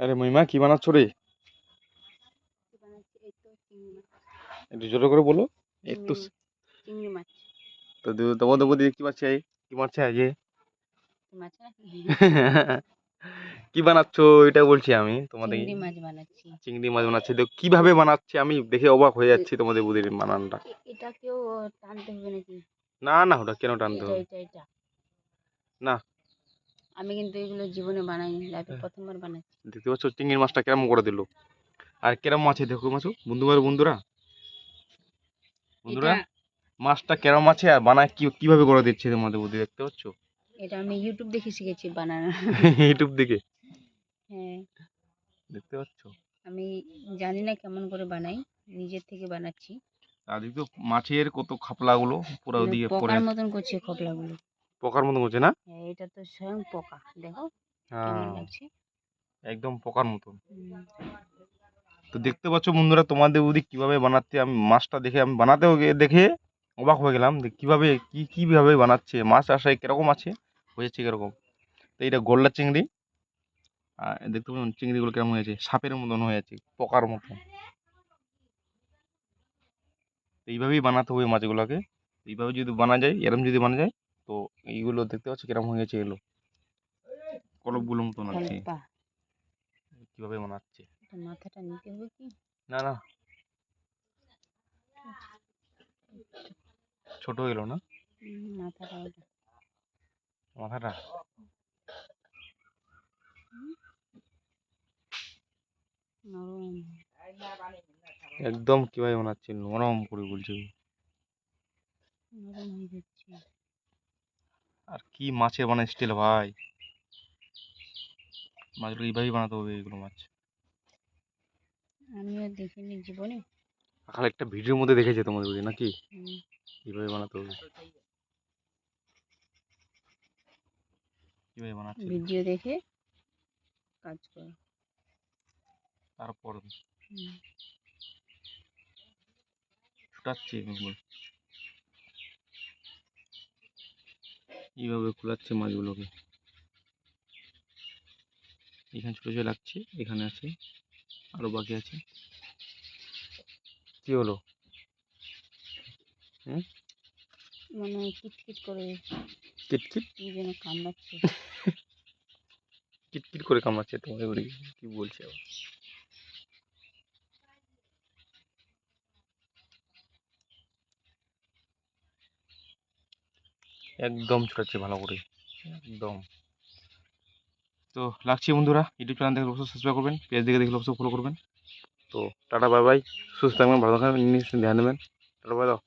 আরে মহিমা কি বানাচ্ছ রে? একটু জোরে করে বলো। একটু চিংড়ি- চিংড়ি মাছ। তো তোমাদের কি পাচ্ছে কি মারছে কি মাছ নাকি কি বানাচ্ছ এটা বলছি আমি তোমাদের। চিংড়ি মাছ বানাচ্ছি। চিংড়ি মাছ বানাচ্ছে। তো কীভাবে বানাচ্ছে আমি দেখে অবাক হয়ে যাচ্ছি তোমাদের বুদির বানানটা। এটা কেউ টানতে হবে নাকি? না না ওটা কেন টানতে হবে? এটা এটা। না। আমি কিন্তু এগুলো জীবনে বানাইনি লাইফে হ্যাঁ। প্রথমবার বানাচ্ছি। দেখতে পাচ্ছ চিংড়ি মাছটা কেরম করে দিল? আর কেরম আছে দেখো মাছ বন্ধু ভাই বন্ধুরা? বন্ধুরা মাছটা কেরম আছে আর বানায় কি কীভাবে করে দিচ্ছে তোমাদের বুদ্ধি দেখতে পাচ্ছ? এটা আমি ইউটিউব দেখে শিখেছি বানানো। ইউটিউব দেখে? হ্যাঁ। দেখতে পাচ্ছ? আমি জানি না কেমন করে বানাই নিজের থেকে বানাচ্ছি। আর দেখো মাছের কত খাপলাগুলো পুরো দিয়ে পরে পোকার মতন করছে খোপলাগুলো। পোকার মতো হচ্ছে না? হ্যাঁ এটা তো স্বয়ং পোকা। দেখো হ্যাঁ। একদম পোকার মতন। তো দেখতে পাচ্ছ বন্ধুরা তোমাদের বুদ্ধি কীভাবে বানাচ্ছে আমি মাছটা দেখে আমি বানাতেও দেখে অবাক হয়ে গেলাম যে কীভাবে কি কীভাবে বানাচ্ছে মাছ আসায় কীরকম আছে হয়েছে কীরকম। তো এটা গোল্লা চিংড়ি আর দেখতে পাচ্ছেন চিংড়িগুলো কেমন হয়েছে সাপের মতন হয়েছে পোকার মতন। তো এইভাবেই বানাতে হবে মাছগুলোকে। এইভাবে যদি বানা যায় এরম যদি বানা যায় তো এইগুলো দেখতে পাচ্ছ কীরকম গেছে এগুলো কলপগুলো মতন আছে কীভাবে বানাচ্ছে মাথাটা নিতে হবে কি? না না। ছোট এলো না? মাথাটা মাথাটা? নরম। একদম কীভাবে বানাচ্ছে নরম করে বলছে। নরম হয়ে যাচ্ছে। আর কি মাছের বানায় স্টিল ভাই? মাছগুলো এইভাবেই বানাতে হবে এগুলো মাছ। আমিও দেখিনি জীবনে। খালি একটা ভিডিওর মধ্যে দেখেছে তোমাদের বুঝি নাকি এইভাবে বানাতে হবে। কীভাবে বানাচ্ছে। ভিডিও দেখে কাজ করো। তারপর হুম, ছুটাচ্ছে এগুলো। এইভাবে খোলাচ্ছে মাছগুলোকে। এখানে ছোটো ছোটো লাগছে এখানে আছে আরও বাকি আছে। কি হলো? মনে হয় কিটকিট করে কিটকিট? যেন কামড়াচ্ছে। কিটকিট করে কামড়াচ্ছে তোমাদের বাড়ি কি বলছে আবার? একদম ছুটাচ্ছে ভালো করে একদম। তো লাগছি বন্ধুরা ইউটিউব চ্যানেল দেখলে অবশ্যই সাবস্ক্রাইব করবেন পেজ দেখে দেখলে অবশ্যই ফলো করবেন। তো টাটা বাই বাই সুস্থ থাকবেন, ভালো থাকবেন ধ্যান দেবেন। টাটা বাই দাও।